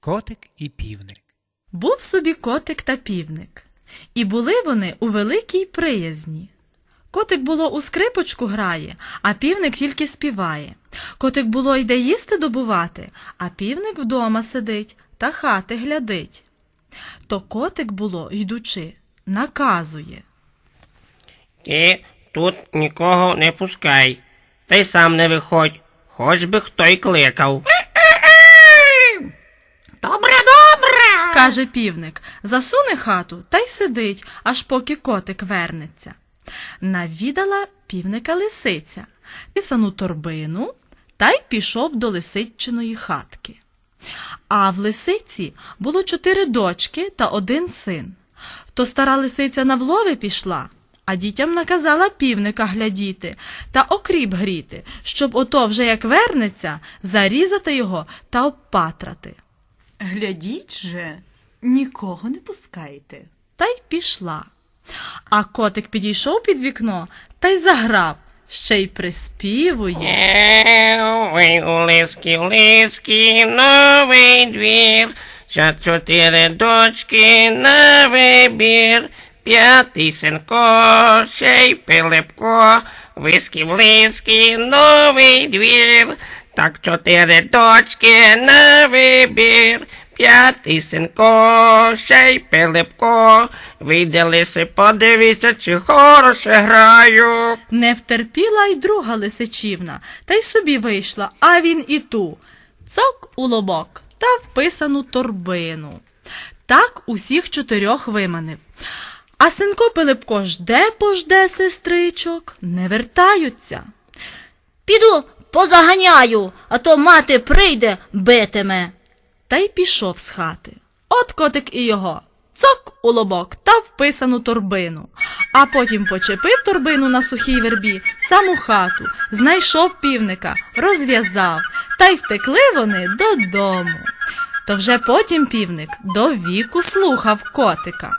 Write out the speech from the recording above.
Котик і півник. Був собі котик та півник, і були вони у великій приязні. Котик було у скрипочку грає, а півник тільки співає. Котик було йде їсти добувати, а півник вдома сидить та хати глядить. То котик було, йдучи, наказує. Ти тут нікого не пускай, та й сам не виходь, хоч би хто й кликав. Каже півник, засуне хату та й сидить, аж поки котик вернеться. Навідала півника лисиця, писану торбину та й пішов до лисичиної хатки. А в лисиці було чотири дочки та один син. То стара лисиця на влови пішла, а дітям наказала півника глядіти та окріп гріти, щоб ото вже як вернеться, зарізати його та обпатрати. Глядіть же, нікого не пускайте. та й пішла. А котик підійшов під вікно та й заграв, ще й приспівує. Ой, у лиски, у лиски, новий двір, за чотири дочки на вибір, п'ятий синко, ще й Пилипко, виски в лиски, новий двір, так чотири дочки на вибір. П'ятий синко, ще й Пилипко, вийде лиси, подивися, чи хороше граю. Не втерпіла й друга лисичівна, та й собі вийшла, а він і ту. Цок у лобок та вписану торбину. Так усіх чотирьох виманив. А синко Пилипко жде пожде сестричок, не вертаються. Піду позаганяю, а то мати прийде, битиме. Та й пішов з хати. От котик і його. Цок у лобок та вписану торбину. А потім почепив торбину на сухій вербі, саму хату, знайшов півника, розв'язав, та й втекли вони додому. То вже потім півник до віку слухав котика.